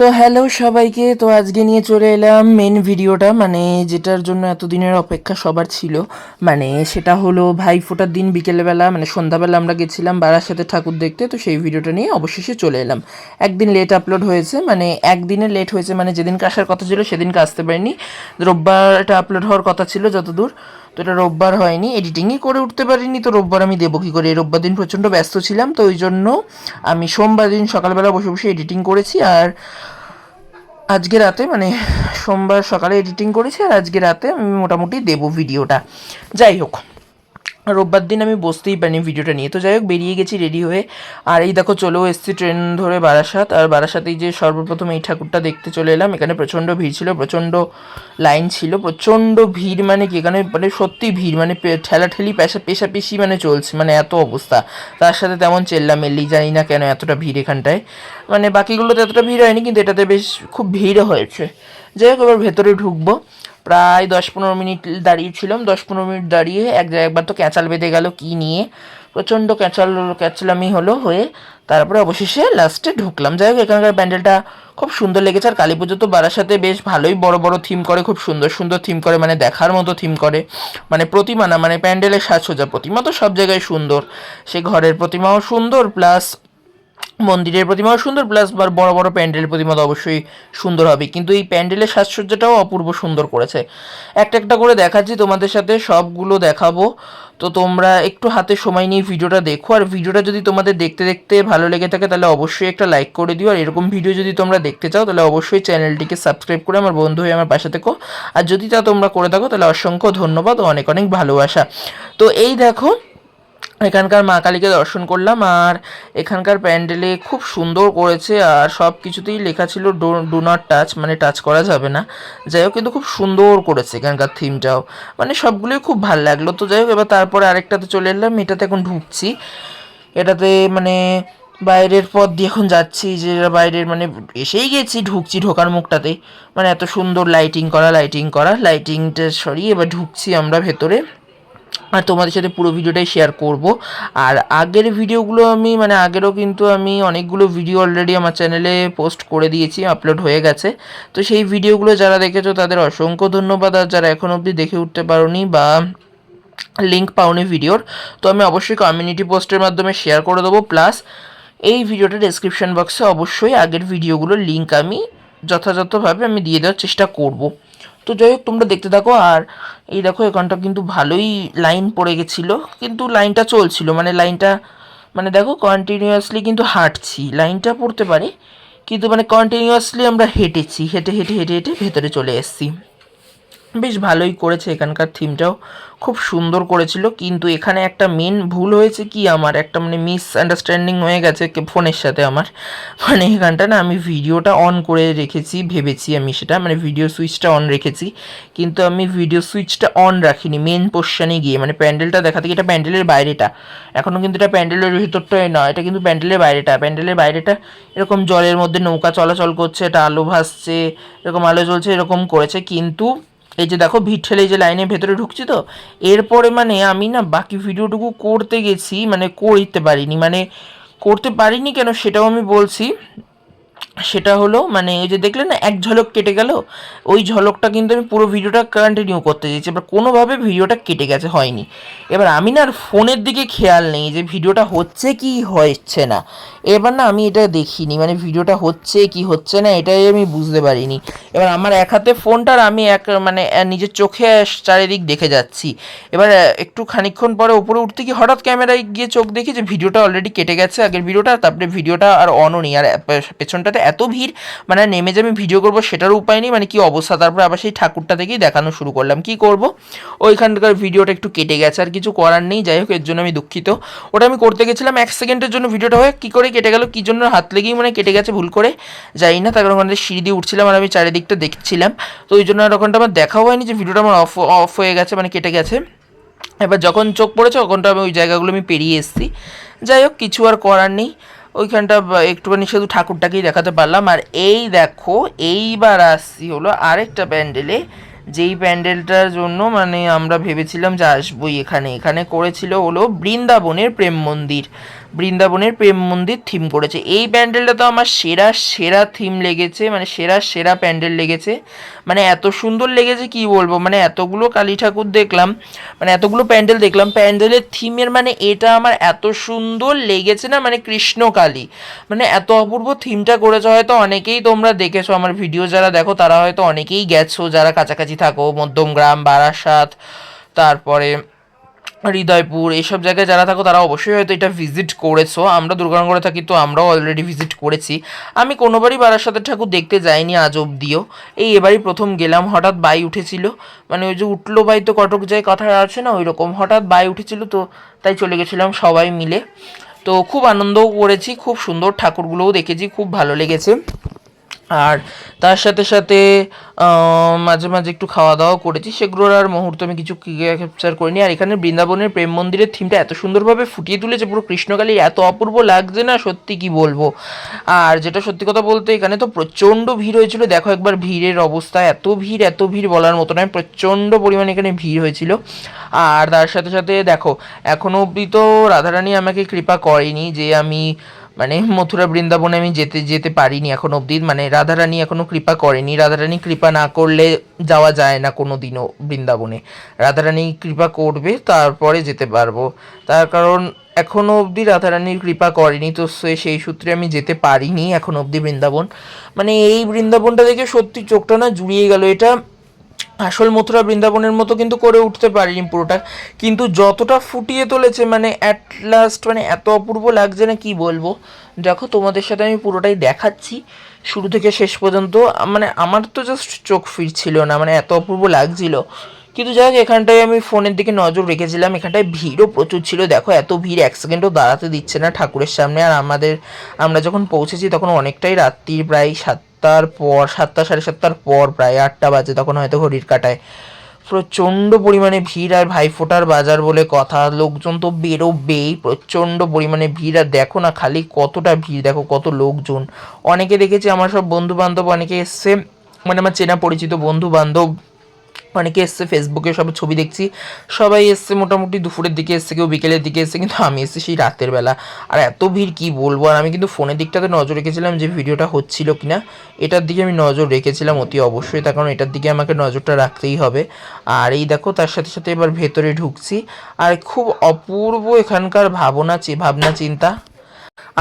তো হ্যালো সবাইকে, তো আজকে নিয়ে চলে এলাম মেন ভিডিওটা মানে যেটার জন্য এতদিনের অপেক্ষা সবার ছিল। মানে সেটা হলো ভাই ফোটার দিন বিকেলবেলা মানে সন্ধ্যাবেলা আমরা গেছিলাম বাড়ার সাথে ঠাকুর দেখতে, তো সেই ভিডিওটা নিয়ে অবশেষে চলে এলাম। একদিন লেট আপলোড হয়েছে মানে একদিনে লেট হয়েছে মানে যেদিনকে আসার কথা ছিল সেদিনকে আসতে পারিনি। রোববার এটা আপলোড হওয়ার কথা ছিল যতদূর। তো এটা রোববার হয়নি এডিটিংই করে উঠতে পারিনি, তো রোববার আমি দেবো কী করে? রোববার দিন প্রচণ্ড ব্যস্ত ছিলাম, তো ওই জন্য আমি সোমবার দিন সকালবেলা বসে বসে এডিটিং করেছি, আর আজকে রাতে মানে সোমবার সকালে এডিটিং করেছি, আর আজকে রাতে আমি মোটামুটি দেবো ভিডিওটা যাই হোক। রোববার দিন আমি বসতেই পারিনি ভিডিওটা নিয়ে। তো যাই হোক, বেরিয়ে গেছি রেডি হয়ে। আর এই দেখো, চলেও এসছি ট্রেন ধরে বারাসাত। আর বারাসাতেই যে সর্বপ্রথম এই ঠাকুরটা দেখতে চলে এলাম। এখানে প্রচণ্ড ভিড় ছিল, প্রচণ্ড লাইন ছিল, প্রচণ্ড ভিড় মানে কি, এখানে মানে সত্যি ভিড় মানে ঠেলাঠেলি পেশা পেশাপেশি মানে চলছে মানে এত অবস্থা। তার সাথে তেমন চেল্লামেল্লি, জানি না কেন এতটা ভিড় এখানটায়। মানে বাকিগুলোতে এতটা ভিড় হয়নি, কিন্তু এটাতে বেশ খুব ভিড় হয়েছে। যাই হোক, এবার ভেতরে ঢুকবো। প্রায় দশ পনেরো মিনিট দাঁড়িয়েছিলাম। দশ পনেরো মিনিট দাঁড়িয়ে এক একবার তো ক্যাঁচাল বেঁধে গেল কী নিয়ে। প্রচণ্ড ক্যাঁচাল, ক্যাঁচলামি হলো হয়ে তারপরে অবশেষে লাস্টে ঢুকলাম। যাই হোক, এখানকার প্যান্ডেলটা খুব সুন্দর লেগেছে। আর কালী পুজো তো বারাসাতে বেশ ভালোই বড় বড় থিম করে, খুব সুন্দর সুন্দর থিম করে মানে দেখার মতো থিম করে। মানে প্রতিমা না মানে প্যান্ডেলের সাজসজ্জা প্রতিমা তো সব জায়গায় সুন্দর। সে ঘরের প্রতিমাও সুন্দর প্লাস মন্দিরের প্রতিমাও সুন্দর প্লাস বড় বড় প্যান্ডেলের প্রতিমা তো অবশ্যই সুন্দর হবে। কিন্তু এই প্যান্ডেলের সাজসজ্জাটাও অপূর্ব সুন্দর করেছে। একটা একটা করে দেখাচ্ছি, তোমাদের সাথে সবগুলো দেখাবো। তো তোমরা একটু হাতে সময় নিয়ে ভিডিওটা দেখো। আর ভিডিওটা যদি তোমাদের দেখতে দেখতে ভালো লেগে থাকে, তাহলে অবশ্যই একটা লাইক করে দিও। আর এরকম ভিডিও যদি তোমরা দেখতে চাও, তাহলে অবশ্যই চ্যানেলটিকে সাবস্ক্রাইব করে আমার বন্ধু হয়ে আমার পাশে থেকো। আর যদি তা তোমরা করে থাকো, তাহলে অসংখ্য ধন্যবাদ অনেক অনেক ভালোবাসা। তো এই দেখো এখানকার মা কালীকে দর্শন করলাম আর এখানকার প্যান্ডেলে খুব সুন্দর করেছে আর সব কিছুতেই লেখা ছিল ডো নট টাচ মানে টাচ করা যাবে না। যাই হোক, কিন্তু খুব সুন্দর করেছে এখানকার থিমটাও মানে সবগুলোই খুব ভালো লাগল। তো যাই হোক, এবার তারপরে আরেকটাতে চলে এলাম। এটাতে এখন ঢুকছি। এটাতে মানে বাইরের পথ দিয়ে এখন যাচ্ছি যে বাইরের মানে এসেই গেছি ঢুকছি ঢোকার মুখটাতে। মানে এত সুন্দর লাইটিং করা লাইটিং করা লাইটিংটা সরিয়ে এবার ঢুকছি আমরা ভেতরে। আর তোমাদের সাথে পুরো ভিডিওটাই শেয়ার করব। আর আগের ভিডিওগুলো আমি মানে আগেরও কিন্তু আমি অনেকগুলো ভিডিও অলরেডি আমার চ্যানেলে পোস্ট করে দিয়েছি আপলোড হয়ে গেছে। তো সেই ভিডিওগুলো যারা দেখেছ, তাদের অসংখ্য ধন্যবাদ। আর যারা এখন অবধি দেখে উঠতে পারোনি বা লিঙ্ক পাওনি ভিডিওর তো আমি অবশ্যই কমিউনিটি পোস্টের মাধ্যমে শেয়ার করে দেবো। প্লাস এই ভিডিওটা ডেসক্রিপশন বক্সে অবশ্যই আগের ভিডিওগুলোর লিঙ্ক আমি যথাযথভাবে আমি দিয়ে দেওয়ার চেষ্টা করব। তো যাই হোক তোমরা দেখতে থাকো। আর এই দেখো, এখানটা কিন্তু ভালোই লাইন পড়ে গেছিল। কিন্তু লাইনটা চলছিল মানে লাইনটা মানে দেখো কন্টিনিউয়াসলি কিন্তু হাঁটছি। লাইনটা পড়তে পারে, কিন্তু মানে কন্টিনিউয়াসলি আমরা হেঁটেছি, হেঁটে হেঁটে হেঁটে হেঁটে ভেতরে চলে এসেছি। বেশ ভালোই করেছে এখানকার থিমটাও। খুব সুন্দর করেছিল, কিন্তু এখানে একটা মেন ভুল হয়েছে কি আমার? একটা মানে মিস আন্ডারস্ট্যান্ডিং হয়ে গেছে ফোনের সাথে আমার। মানে এখানটা না আমি ভিডিওটা অন করে রেখেছি, ভেবেছি আমি সেটা মানে ভিডিও সুইচটা অন রেখেছি, কিন্তু আমি ভিডিও সুইচটা অন রাখিনি মেন পোর্শনে গিয়ে। মানে প্যান্ডেলটা দেখাতে গিয়ে এটা প্যান্ডেলের বাইরেটা। এখনও কিন্তু এটা প্যান্ডেলের ভিতরটাই নয় এটা কিন্তু প্যান্ডেলের বাইরেটা। প্যান্ডেলের বাইরেটা এরকম জলের মধ্যে নৌকা চলাচল করছে, এটা আলো ভাসছে, এরকম আলো জ্বলছে, এরকম করেছে, কিন্তু এই যে দেখো ভিড় ঠেলে যে লাইনের ভেতরে ঢুকছি তো, এরপরে মানে আমি না বাকি ভিডিওটুকু করতে গেছি মানে করিতে পারিনি মানে করতে পারিনি কেন সেটাও আমি বলছি। সেটা হলো মানে ওই যে দেখলে না, এক ঝলক কেটে গেল, ওই ঝলকটা কিন্তু আমি পুরো ভিডিওটা কন্টিনিউ করতে চেয়েছি এবার কোনোভাবে ভিডিওটা কেটে গেছে, হয়নি। এবার আমি না আর ফোনের দিকে খেয়াল নেই যে ভিডিওটা হচ্ছে কি, হচ্ছে না। এবার না আমি এটা দেখিনি মানে ভিডিওটা হচ্ছে কি, হচ্ছে না, এটাই আমি বুঝতে পারিনি। এবার আমার এক হাতে ফোনটার আমি এক মানে নিজের চোখে চারিদিক দেখে যাচ্ছি। এবার একটু খানিকক্ষণ পরে উপরে উঠতে কি হঠাৎ ক্যামেরায় গিয়ে চোখ দেখি যে ভিডিওটা অলরেডি কেটে গেছে, আগের ভিডিওটা, তারপরে ভিডিওটা আর অনও নেই। আর পেছনটাতে এত ভিড় মানে নেমে যে আমি ভিডিও করব সেটারও উপায় নেই মানে কি অবস্থা? তারপরে আবার সেই ঠাকুরটা থেকেই দেখানো শুরু করলাম। কি করব? ওইখানকার ভিডিওটা একটু কেটে গেছে, আর কিছু করার নেই। যাই হোক, এর জন্য আমি দুঃখিত। ওটা আমি করতে গেছিলাম এক সেকেন্ডের জন্য ভিডিওটা হয়ে, কী করে কেটে গেল, কী জন্য হাত লেগেই মানে কেটে গেছে, ভুল করে যাই না। তারপর ওখানে সিঁড়ি দিয়ে উঠছিলাম আর আমি চারিদিকটা দেখছিলাম। তো ওই জন্য আর ওখানটা আমার দেখাও হয়নি যে ভিডিওটা আমার অফ অফ হয়ে গেছে মানে কেটে গেছে। এবার যখন চোখ পড়েছে তখনটা আমি ওই জায়গাগুলো আমি পেরিয়ে এসেছি। যাই হোক, কিছু আর করার নেই। ওইখানটা একটুখানি শুধু ঠাকুরটাকেই দেখাতে পারলাম। আর এই দেখো, এইবার আসছি হলো আরেকটা প্যান্ডেলে। যেই প্যান্ডেলটার জন্য মানে আমরা ভেবেছিলাম যে আসবোই এখানে। এখানে করেছিল হলো বৃন্দাবনের প্রেম মন্দির। বৃন্দাবনের প্রেম মন্দির থিম করেছে। এই প্যান্ডেলটা তো আমার সেরা সেরা থিম লেগেছে মানে সেরা সেরা প্যান্ডেল লেগেছে। মানে এত সুন্দর লেগেছে কি বলব? মানে এতগুলো কালী ঠাকুর দেখলাম মানে এতগুলো প্যান্ডেল দেখলাম। প্যান্ডেলের থিমের মানে এটা আমার এত সুন্দর লেগেছে না মানে কৃষ্ণ কালী। মানে এত অপূর্ব থিমটা করেছে, হয়তো অনেকেই তোমরা দেখেছ আমার ভিডিও যারা দেখো তারা হয়তো অনেকেই গেছো, যারা কাছাকাছি থাকো মধ্যমগ্রাম বারাসাত, তারপরে হৃদয়পুর এইসব জায়গায় যারা থাকো তারা অবশ্যই হয়তো এটা ভিজিট করেছ। আমরা দুর্গানগরে থাকি তো আমরাও অলরেডি ভিজিট করেছি। আমি কোনোবারই বারার বারাসাতের ঠাকুর দেখতে যাইনি আজ অবধিও এই এবারই প্রথম গেলাম, হঠাৎ বাই উঠেছিল। মানে ওই যে উঠল বাই তো কটক যায় কথা আছে না ওই রকম হঠাৎ বাই উঠেছিল তো তাই চলে গেছিলাম সবাই মিলে। তো খুব আনন্দও করেছি, খুব সুন্দর ঠাকুরগুলোও দেখেছি, খুব ভালো লেগেছে। আর তার সাথে সাথে মাঝে মাঝে একটু খাওয়া দাওয়া করেছি। সেগুলোর আর মুহূর্ত আমি কিছু ক্যাপচার করিনি। আর এখানে বৃন্দাবনের প্রেম মন্দিরের থিমটা এত সুন্দরভাবে ফুটিয়ে তুলেছে, পুরো কৃষ্ণকালী এত অপূর্ব লাগছে না, সত্যি কি বলব? আর যেটা সত্যি কথা বলতে, এখানে তো প্রচণ্ড ভিড় হয়েছিল। দেখো একবার ভিড়ের অবস্থা, এত ভিড় এত ভিড় বলার মতো নয়, প্রচণ্ড পরিমাণে এখানে ভিড় হয়েছিল। আর তার সাথে সাথে দেখো এখনও অবধি তো রাধারানী আমাকে কৃপা করেনি যে আমি মানে মথুরা বৃন্দাবনে আমি যেতে যেতে পারিনি এখন অবধি। মানে রাধারানী এখনও কৃপা করেনি। রাধারানী কৃপা না করলে যাওয়া যায় না কোনো দিনও বৃন্দাবনে। রাধারানী কৃপা করবে, তারপরে যেতে পারব। তার কারণ এখনও অবধি রাধারানীর কৃপা করেনি, তো সেই সূত্রে আমি যেতে পারিনি এখন অবধি বৃন্দাবন। মানে এই বৃন্দাবনটা দেখে সত্যি চোখটা না জুড়িয়ে গেল। এটা আসল মথুরা বৃন্দাবনের মতো কিন্তু করে উঠতে পারিনি পুরোটা। কিন্তু যতটা ফুটিয়ে তুলেছে মানে অ্যাট লাস্ট মানে এত অপূর্ব লাগছে না, কি বলব? দেখো, তোমাদের সাথে আমি পুরোটাই দেখাচ্ছি। শুরু থেকে শেষ পর্যন্ত মানে আমার তো জাস্ট চোখ ফিরছিল না মানে এত অপূর্ব লাগছিল। কিন্তু যাই হোক, এখানটায় আমি ফোনের দিকে নজর রেখেছিলাম, এখানটায় ভিড়ও প্রচুর ছিল। দেখো, এত ভিড় এক সেকেন্ডও দাঁড়াতে দিচ্ছে না ঠাকুরের সামনে। আর আমাদের, আমরা যখন পৌঁছেছি, তখন অনেকটাই রাত্রির প্রায় সাতটার পর, সাতটা সাড়ে সাতটার পর প্রায় আটটা বাজে তখন হয়তো ঘড়ির কাটায়। প্রচণ্ড পরিমাণে ভিড় আর ভাইফোঁটার বাজার বলে কথা। লোকজন তো বেরোবেই, প্রচণ্ড পরিমাণে ভিড়। আর দেখো না খালি কতটা ভিড়, দেখো কত লোকজন। অনেকে দেখেছি, আমার সব বন্ধু বান্ধব অনেকে এসছে মানে আমার চেনা পরিচিত বন্ধু বান্ধব অনেকে এসছে ফেসবুকে সব ছবি দেখছি। সবাই এসছে, মোটামুটি দুপুরের দিকে এসছে, কেউ বিকেলের দিকে এসছে, কিন্তু আমি এসেছি সেই রাতের বেলা। আর এত ভিড়, কি বলব? আর আমি কিন্তু ফোনের দিকটাতে নজর রেখেছিলাম যে ভিডিওটা হচ্ছিল কি না এটার দিকে আমি নজর রেখেছিলাম অতি অবশ্যই, তার কারণ এটার দিকে আমাকে নজরটা রাখতেই হবে। আর এই দেখো, তার সাথে সাথে এবার ভেতরে ঢুকছি। আর খুব অপূর্ব এখানকার ভাবনা ভাবনা চিন্তা।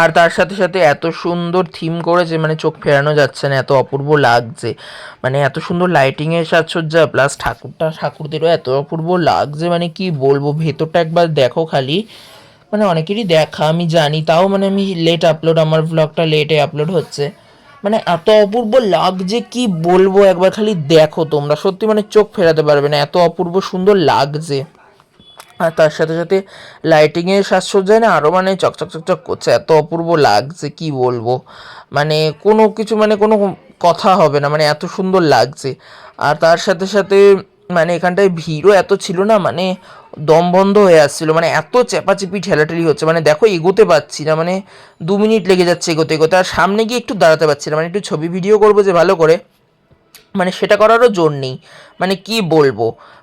আর তার সাথে সাথে এত সুন্দর থিম করেছে মানে চোখ ফেরানো যাচ্ছে না, এত অপূর্ব লাগছে। মানে এত সুন্দর লাইটিংয়ের সাজসজ্জা প্লাস ঠাকুরটা, ঠাকুরদেরও এত অপূর্ব লাগছে মানে কি বলব, ভেতরটা একবার দেখো খালি। মানে অনেকেরই দেখা, আমি জানি, তাও মানে আমি লেট আপলোড আমার ব্লগটা লেটে আপলোড হচ্ছে। মানে এত অপূর্ব লাগছে, কি বলব, একবার খালি দেখো তোমরা। সত্যি মানে চোখ ফেরাতে পারবে না, এত অপূর্ব সুন্দর লাগছে। আর তার সাথে সাথে লাইটিংয়ের সাজসজ্জায় না আরও মানে চকচক চকচক করছে। এত অপূর্ব লাগছে, কি বলব? মানে কোনো কিছু মানে কোনো কথা হবে না মানে এত সুন্দর লাগছে। আর তার সাথে সাথে মানে এখানটায় ভিড়ও এত ছিল না মানে দম বন্ধ হয়ে আসছিল। মানে এত চেপাচেপি ঠেলাঠেলি হচ্ছে মানে দেখো এগোতে পারছি না মানে দু মিনিট লেগে যাচ্ছে এগোতে এগোতে। আর সামনে গিয়ে একটু দাঁড়াতে পারছি না মানে একটু ছবি ভিডিও করব যে ভালো করে। মানে সেটা করারও জোর নেই। মানে কি বলব?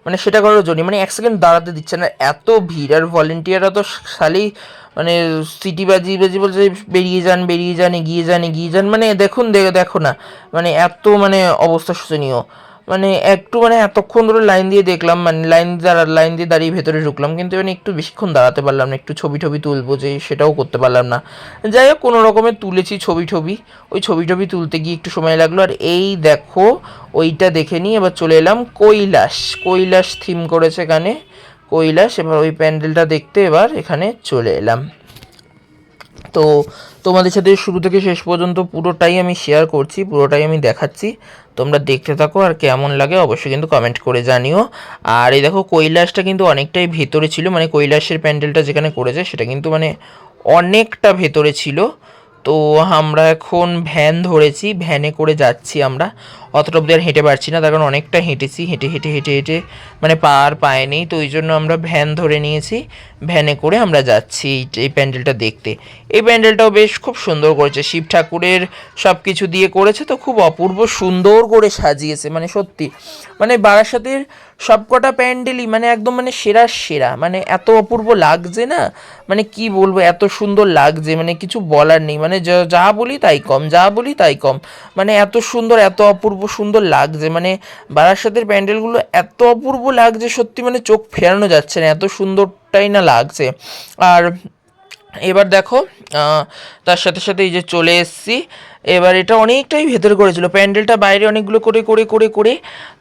মানে সেটা করারও জোর নেই। মানে এক সেকেন্ড দাঁড়াতে দিচ্ছে না। এত ভিড়। আর ভলেন্টিয়াররা তো খালি মানে সিটি বাজি বাজি বলছে, বেরিয়ে যান বেরিয়ে যান, এগিয়ে যান এগিয়ে যান। মানে দেখুন দেখো না। মানে এত মানে অবস্থা শোচনীয়। মানে একটু মানে এতক্ষণ ধরে লাইন দিয়ে দেখলাম মানে লাইন দাঁড়া লাইন দিয়ে দাঁড়িয়ে ভেতরে ঢুকলাম, কিন্তু মানে একটু বেশিক্ষণ দাঁড়াতে পারলাম না, একটু ছবি টবি তুলবো যে সেটাও করতে পারলাম না। যাই হোক, কোনো রকমে তুলেছি ছবি টবি, ওই ছবি টবি তুলতে গিয়ে একটু সময় লাগল, আর এই দেখো, ওইটা দেখে নিয়ে এবার চলে এলাম কৈলাস কৈলাস থিম করেছে এখানে কৈলাস, এবার ওই প্যান্ডেলটা দেখতে এবার এখানে চলে এলাম। তো তোমাদের সাথে শুরু থেকে শেষ পর্যন্ত পুরোটাই আমি শেয়ার করছি, পুরোটাই আমি দেখাচ্ছি। তোমরা দেখতে থাকো আর কেমন লাগে অবশ্যই কিন্তু কমেন্ট করে জানিও। আর এই দেখো কৈলাসটা কিন্তু অনেকটাই ভেতরে ছিল মানে কৈলাসের প্যান্ডেলটা যেখানে করেছে সেটা কিন্তু মানে অনেকটা ভেতরে ছিল। তো আমরা এখন ভ্যান ধরেছি ভ্যানে করে যাচ্ছি আমরা। অতটা অব্দি আর হেঁটে পারছি না। তার কারণ অনেকটা হেঁটেছি, হেঁটে হেঁটে হেঁটে হেঁটে মানে পা আর পায়ে নেই তো ওই জন্য আমরা ভ্যান ধরে নিয়েছি। ভ্যানে করে আমরা যাচ্ছি এই প্যান্ডেলটা দেখতে। এই প্যান্ডেলটাও বেশ খুব সুন্দর করেছে। শিব ঠাকুরের সব কিছু দিয়ে করেছে। তো খুব অপূর্ব সুন্দর করে সাজিয়েছে। মানে সত্যি মানে বারাসাতের সবকটা প্যান্ডেলই মানে একদম মানে সেরা সেরা। মানে এত অপূর্ব লাগছে না? মানে কি বলব, এত সুন্দর লাগছে। মানে কিছু বলার নেই। মানে যা বলি তাই কম, যা বলি তাই কম। মানে এত সুন্দর, এত অপূর্ব সুন্দর লাগছে। মানে বারাসাতের প্যান্ডেলগুলো এত অপূর্ব লাগছে, সত্যি মানে চোখ ফেরানো যাচ্ছে না, এত সুন্দরটাই না লাগছে। আর এবার দেখো তার সাথে সাথে এই যে চলে এসেছি। এবার এটা অনেকটাই ভেতরে করেছিল। প্যান্ডেলটা বাইরে অনেকগুলো করে করে করে করে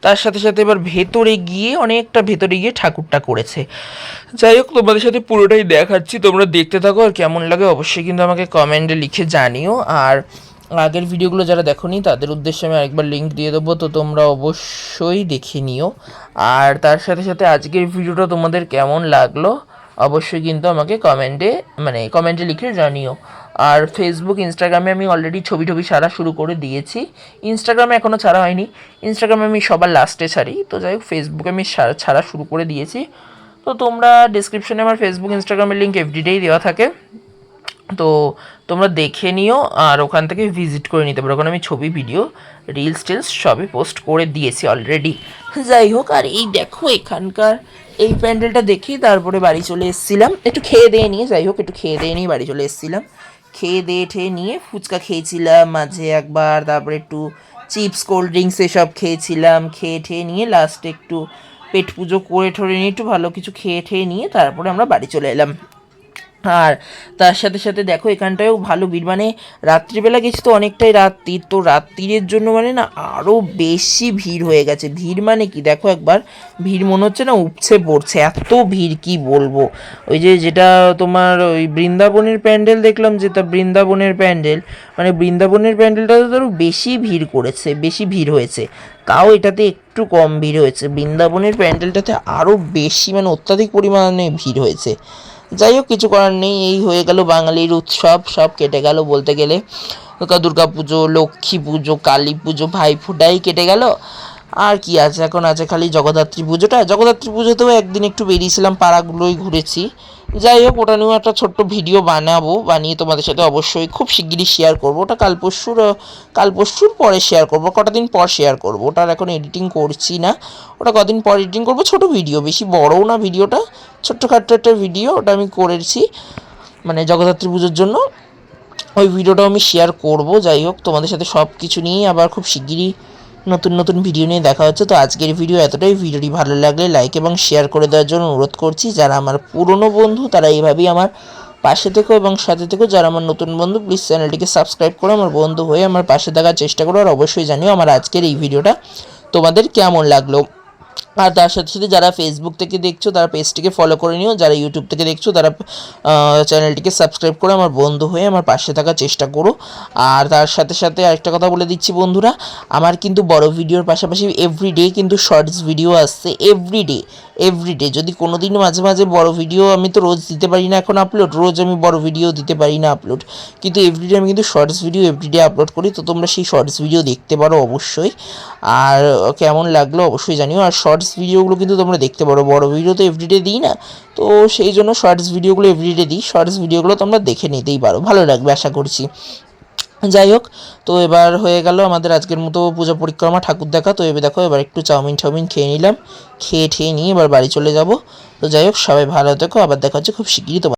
তার সাথে সাথে এবার ভেতরে গিয়ে অনেকটা ভেতরে গিয়ে ঠাকুরটা করেছে। যাই হোক, তোমাদের সাথে পুরোটাই দেখাচ্ছি, তোমরা দেখতে থাকো আর কেমন লাগে অবশ্যই কিন্তু আমাকে কমেন্টে লিখে জানিও। আর আগের ভিডিওগুলো যারা দেখোনি, তাদের উদ্দেশ্যে আমি আরেকবার লিঙ্ক দিয়ে দেবো, তো তোমরা অবশ্যই দেখে নিও। আর তার সাথে সাথে আজকের ভিডিওটা তোমাদের কেমন লাগল, অবশ্যই কিন্তু আমাকে কমেন্টে মানে কমেন্টে লিখে জানিও। আর ফেসবুক ইনস্টাগ্রামে আমি অলরেডি ছবি টবি ছাড়া শুরু করে দিয়েছি। ইনস্টাগ্রামে এখনও ছাড়া হয়নি। ইনস্টাগ্রামে আমি সবার লাস্টে ছাড়ি। তো যাই হোক ফেসবুকে আমি ছাড়া- শুরু করে দিয়েছি। তো তোমরা ডিসক্রিপশনে আমার ফেসবুক ইনস্টাগ্রামের লিঙ্ক এভরিডেই দেওয়া থাকে। তো তোমরা দেখে নিও আর ওখান থেকে ভিজিট করে নিতে পারো। ওখানে আমি ছবি ভিডিও রিলস টিলস সবই পোস্ট করে দিয়েছি অলরেডি যাই হোক, আর এই দেখো এখানকার এই প্যান্ডেলটা দেখি তারপরে বাড়ি চলে এসেছিলাম। একটু খেয়ে দিয়ে নিয়ে, যাই হোক, একটু খেয়ে দিয়ে নিয়ে বাড়ি চলে এসেছিলাম। খেয়ে দিয়ে ঠেয়ে নিয়ে ফুচকা খেয়েছিলাম, মাঝে একবার, তারপরে একটু চিপস কোল্ড ড্রিঙ্কস এসব খেয়েছিলাম। খেয়ে ঠেয়ে নিয়ে লাস্টে একটু পেট পুজো করে ঠরে নিয়ে, একটু ভালো কিছু খেয়ে ঠেয়ে নিয়ে তারপরে আমরা বাড়ি চলে এলাম। আর তার সাথে সাথে দেখো এখানটায়ও ভালো ভিড়। মানে রাত্রিবেলা গেছি তো অনেকটাই রাত্রির তো রাত্রির জন্য মানে না আরও বেশি ভিড় হয়ে গেছে। ভিড় মানে কি? দেখো একবার, ভিড় মনে হচ্ছে না উপছে পড়ছে, এত ভিড় কি বলব? ওই যে যেটা তোমার ওই বৃন্দাবনের প্যান্ডেল দেখলাম, যেটা বৃন্দাবনের প্যান্ডেল মানে বৃন্দাবনের প্যান্ডেলটাতে তো আরও বেশি ভিড় করেছে, বেশি ভিড় হয়েছে। তাও এটাতে একটু কম ভিড় হয়েছে। বৃন্দাবনের প্যান্ডেলটাতে আরও বেশি মানে অত্যাধিক পরিমাণে ভিড় হয়েছে। যাই হোক কিছু করার নেই, এই হয়ে গেল বাঙালির উৎসব, সব কেটে গেল বলতে গেলে। দুর্গা পুজো, লক্ষ্মী পুজো, কালী পুজো, ভাইফোঁটাই কেটে গেল। আর কি আছে? এখন আছে খালি জগদ্ধাত্রী পুজোটা। জগদ্ধাত্রী পুজোতেও একদিন একটু বেরিয়েছিলাম, পাড়াগুলোই ঘুরেছি। যাই হোক, ওটা নিয়েও একটা ছোট্ট ভিডিও বানাবো, বানিয়ে তোমাদের সাথে অবশ্যই খুব শিগগিরই শেয়ার করব। ওটা কাল পরশুর কাল পরশুর পরে শেয়ার করব, কটা দিন পর শেয়ার করব। ওটার এখন এডিটিং করছি না। ওটা কদিন পর এডিটিং করব? ছোট ভিডিও, বেশি বড়ও না ভিডিওটা। ছোট্টখাট্ট একটা ভিডিও, ওটা আমি করেছি মানে জগদ্ধাত্রী পুজোর জন্য। ওই ভিডিওটাও আমি শেয়ার করব। যাই হোক, তোমাদের সাথে সব কিছু নিয়েই আবার খুব শিগগিরই নতুন নতুন ভিডিও নিয়ে দেখা হচ্ছে। তো আজকের ভিডিও এতটাই। ভিডিওটি ভালো লাগলে লাইক এবং শেয়ার করে দেওয়ার জন্য অনুরোধ করছি। যারা আমার পুরনো বন্ধু, তারা এইভাবেই আমার পাশে থেকো এবং সাথে থেকো। যারা আমার নতুন বন্ধু প্লিজ চ্যানেলটিকে সাবস্ক্রাইব করে আমার বন্ধু হয়ে আমার পাশে থাকার চেষ্টা করো। আর অবশ্যই জানিও আমার আজকের এই ভিডিওটা তোমাদের কেমন লাগল। আর তার সাথে সাথে যারা ফেসবুক থেকে দেখছ, তারা পেজটিকে ফলো করে নিও। যারা ইউটিউব থেকে দেখছ, তারা চ্যানেলটিকে সাবস্ক্রাইব করে আমার বন্ধু হয়ে আমার পাশে থাকার চেষ্টা করো। আর তার সাথে সাথে আরেকটা কথা বলে দিচ্ছি বন্ধুরা, আমার কিন্তু বড় ভিডিওর পাশাপাশি এভরিডে কিন্তু শর্টস ভিডিও আসছে এভরিডে এভরিডে যদি কোনো দিন মাঝে মাঝে বড় ভিডিও আমি তো রোজ দিতে পারি না এখন আপলোড রোজ আমি বড় ভিডিও দিতে পারি না আপলোড কিন্তু এভরিডে আমি কিন্তু শর্টস ভিডিও এভরিডে আপলোড করি, তো তোমরা সেই শর্টস ভিডিও দেখতে পারো অবশ্যই। আর কেমন লাগল অবশ্যই জানিও। আর শর্টস ভিডিওগুলো কিন্তু তোমরা দেখতে পারো। বড় ভিডিও তো এভরিডে দিই না। তো সেই জন্য শর্টস ভিডিওগুলো এভরিডে দিই। শর্টস ভিডিওগুলো তোমরা দেখে নিতেই পারো। ভালো লাগবে আশা করছি। যাই হোক, তো এবার হয়ে গেল আমাদের আজকের মতো পূজা পরিক্রমা। ঠাকুর দেখা। তো এবার দেখো, এবার একটু চাউমিন টাউমিন খেয়ে নিলাম। খেয়ে ঠেয়ে নিয়ে এবার বাড়ি চলে যাব। তো যাই হোক, সবাই ভালো থেকো। আবার দেখা হচ্ছে খুব শিগগিরই